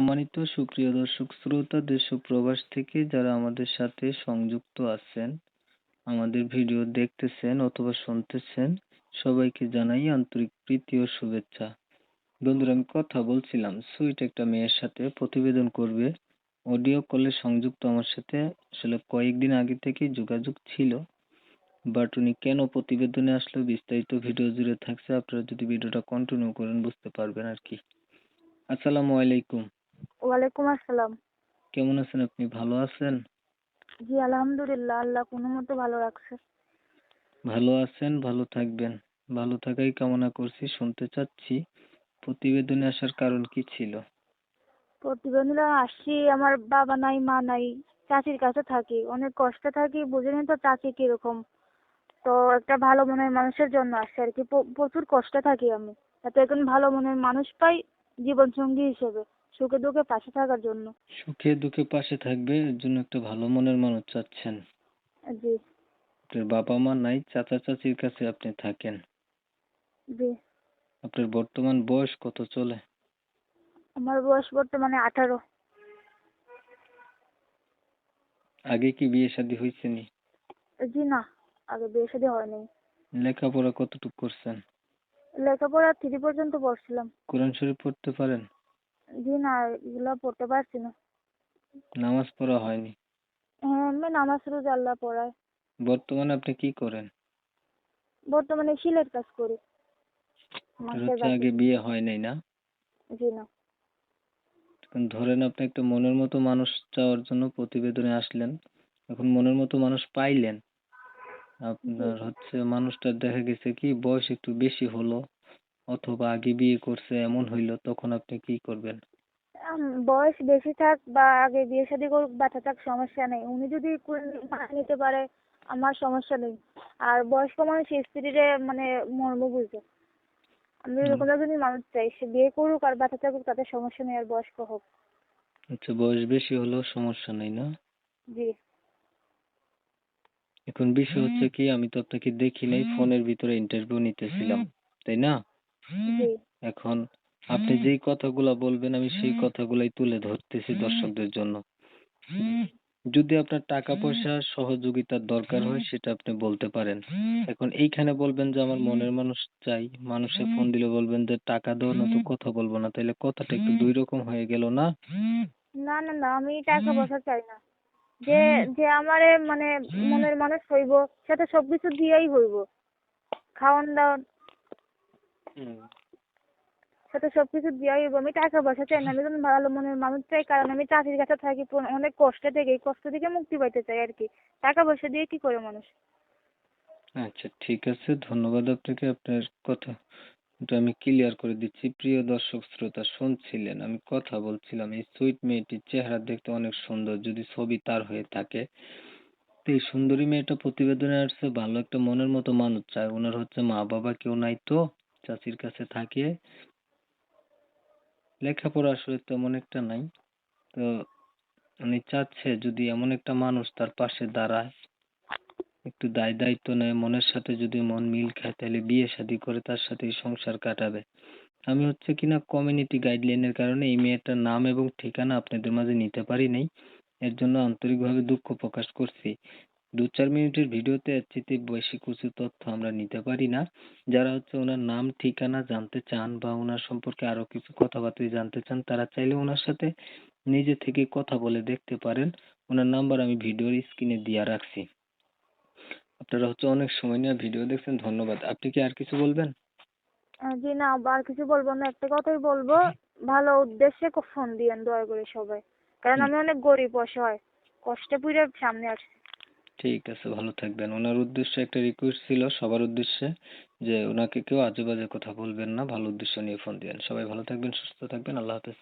সম্মানিত সুপ্রিয় দর্শক, শ্রোতা, দেশ ও প্রবাস থেকে যারা আমাদের সাথে সংযুক্ত আছেন, আমাদের ভিডিও দেখতেছেন অথবা শুনতেছেন, সবাইকে জানাই আন্তরিক প্রীতি ও শুভেচ্ছা। বন্ধুরা, আমি কথা বলছিলাম, সুইট একটা মেয়ের সাথে প্রতিবেদন করবে। অডিও কলে সংযুক্ত আমার সাথে আসলে কয়েকদিন আগে থেকেই যোগাযোগ ছিল, বাট উনি কেন প্রতিবেদনে আসলো বিস্তারিত ভিডিও জুড়ে থাকছে, আপনারা যদি ভিডিওটা কন্টিনিউ করেন বুঝতে পারবেন আর কি। আসসালামু আলাইকুম। ওয়ালাইকুম আসসালাম। কেমন আছেন আপনি? ভালো আছেন? জি আলহামদুলিল্লাহ আল্লাহ কোনো মতো ভালো রাখছে। ভালো আছেন ভালো থাকবেন। ভালো থাকাই কামনা করছি শুনতে চাচ্ছি। প্রতিবেদনে আসার কারণ কি ছিল? প্রতিবন্ধীরা আসছি আমার বাবা নাই মা নাই চাচির কাছে থাকি। অনেক কষ্টে থাকি বুঝেনি তো চাচি কীরকম। তো একটা ভালো মনের মানুষের জন্য আসছি আর কি। প্রচুর কষ্টে থাকি আমি। যাতে একজন ভালো মনের মানুষ পাই জীবন সঙ্গী হিসেবে। সুখে দুঃখে পাশে থাকার জন্য। সুখে দুঃখে পাশে থাকবে এর জন্য একটা ভালো মনের মানুষ চাচ্ছেন। জি। আপনার বাবা মা নাই চাচা চাচির কাছে আপনি থাকেন। জি। আপনার বর্তমান বয়স কত চলে? আমার বয়স বর্তমানে আঠারো। আগে কি বিয়ে শাদী হয়েছে নি জি না আগে বিয়ে শাদী হয়নি। লেখাপড়া কতটুকু করছেন? লেখাপড়া থ্রি পর্যন্ত পড়ছিলাম। কোরআন শরীফ পড়তে পারেন? জি না এগুলো পড়তে পারছি না। নামাজ পড়া হয়নি? হ্যাঁ এমনি নামাজ রোজা আল্লাহ পড়ায়। বর্তমানে আপনি কি করেন? বর্তমানে কাজ করি। আগে বিয়ে হয় নাই না? জি না। এখন ধরেন আপনি একটা মনের মতো মানুষ চাওয়ার জন্য প্রতিবেদনে আসলেন। এখন মনের মতো মানুষ পাইলেন। আপনার হচ্ছে মানুষটার দেখা গেছে কি বয়স একটু বেশি হলো। অথবা আগে বিয়ে করছে এমন হইল তখন আপনি কি করবেন? বয়স বেশি থাক বা আগে বিয়ে শাদী করুক বাচ্চা থাক সমস্যা নেই। উনি যদি মানিয়ে নিতে পারে আমার সমস্যা নেই। আর বয়স্ক মানুষ স্ত্রীরে মানে মর্ম বুঝে। আমি এরকম একজনই মানুষ চাই সে বিয়ে করুক আর বাচ্চা থাকুক তাতে সমস্যা নেই আর বয়স্ক হোক। আচ্ছা বয়স বেশি হলেও সমস্যা নেই না? জি। এখন বিষয় হচ্ছে কি আমি তো আপনাকে দেখি নাই ফোনের ভিতরে ইন্টারভিউ নিতেছিলাম তাই না? জি। এখন আপনি যেই কথাগুলা বলবেন আমি সেই কথাগুলাই তুলে ধরতেছি দর্শকদের জন্য। যদি আপনার টাকা পয়সা সহযোগিতার দরকার হয় সেটা আপনি বলতে পারেন। এখন এইখানে বলবেন যে আমার মনের মানুষ চাই। মানুষে ফোন দিলে বলবেন যে টাকা দাও না তো কথা বলব না। তাহলে কথাটা একটু দুই রকম হয়ে গেল না? না না না আমি টাকা পয়সা চাই না। যে যে আমারে মানে মনের মানুষ হইব সেটা সবকিছু দিয়েই হইব। খাওয়ান দাওয়ান সেটা সবকিছু হইব। আমি টাকা পয়সা চাই না। আমি একজন ভালো মনের মানুষ চাই। কারণ আমি চাকরির কাছে থাকি অনেক কষ্টে থেকে এই কষ্ট থেকে মুক্তি পাইতে চাই আর কি। টাকা পয়সা দিয়ে কি করে মানুষ? আচ্ছা ঠিক আছে। ধন্যবাদ আপনাকে আপনার কথা এটা আমি ক্লিয়ার করে দিচ্ছি। প্রিয় দর্শক শ্রোতা শুনছিলেন? আমি কথা বলছিলাম। এই সুইট মেয়েটির চেহারা দেখতে অনেক সুন্দর। যদি ছবি তার হয়ে থাকে তো এই সুন্দরী মেয়েটা প্রতিবেদনে আসছে। ভালো একটা মনের মতো মানুষ। চায় ওনার হচ্ছে মা বাবা কেউ নাই তো? চাচির কাছে থাকে লেখাপড়া আসলে তেমন একটা নাই। তো উনি চাচ্ছে যদি এমন একটা মানুষ তার পাশে দাঁড়ায়, একটু দায় দায়িত্ব নেয়, মনের সাথে যদি মন মিল খায়, তাহলে বিয়ে শাদী করে তার সাথেই সংসার কাটাবে। আমি হচ্ছে কিনা কমিউনিটি গাইডলাইনের কারণে এই মেয়েটার নাম এবং ঠিকানা আপনাদের মাঝে নিতে পারি নাই। এর জন্য আন্তরিকভাবে দুঃখ প্রকাশ করছি। দু চার মিনিটের ভিডিওতে এর চেয়ে বেশি কিছু তথ্য আমরা নিতে পারি না। যারা হচ্ছে ওনার নাম, ঠিকানা জানতে চান বা ওনার সম্পর্কে আরও কিছু কথাবার্তা জানতে চান, তারা চাইলে ওনার সাথে নিজে থেকে কথা বলে দেখতে পারেন। ওনার নাম্বার আমি ভিডিওর স্ক্রিনে দিয়ে রাখছি। আপনারা হচ্ছে অনেক সময় নিয়ে ভিডিও দেখছেন, ধন্যবাদ। আপনি কি আর কিছু বলবেন? জি না আর কিছু বলব না। একটা কথাই বলব, ভালো উদ্দেশ্যে ফোন দিয়েন দয়া করে সবাই। কারণ আমি অনেক গরিব, অসহায়। কষ্টে পুরে সামনে আসছি। ঠিক আছে, ভালো থাকবেন। ওনার উদ্দেশ্যে একটা রিকোয়েস্ট ছিল সবার উদ্দেশ্যে যে ওনাকে কেউ আজে বাজে কথা বলবেন না, ভালো উদ্দেশ্য নিয়ে ফোন দিয়েন। সবাই ভালো থাকবেন, সুস্থ থাকবেন, আল্লাহ হাফেজ।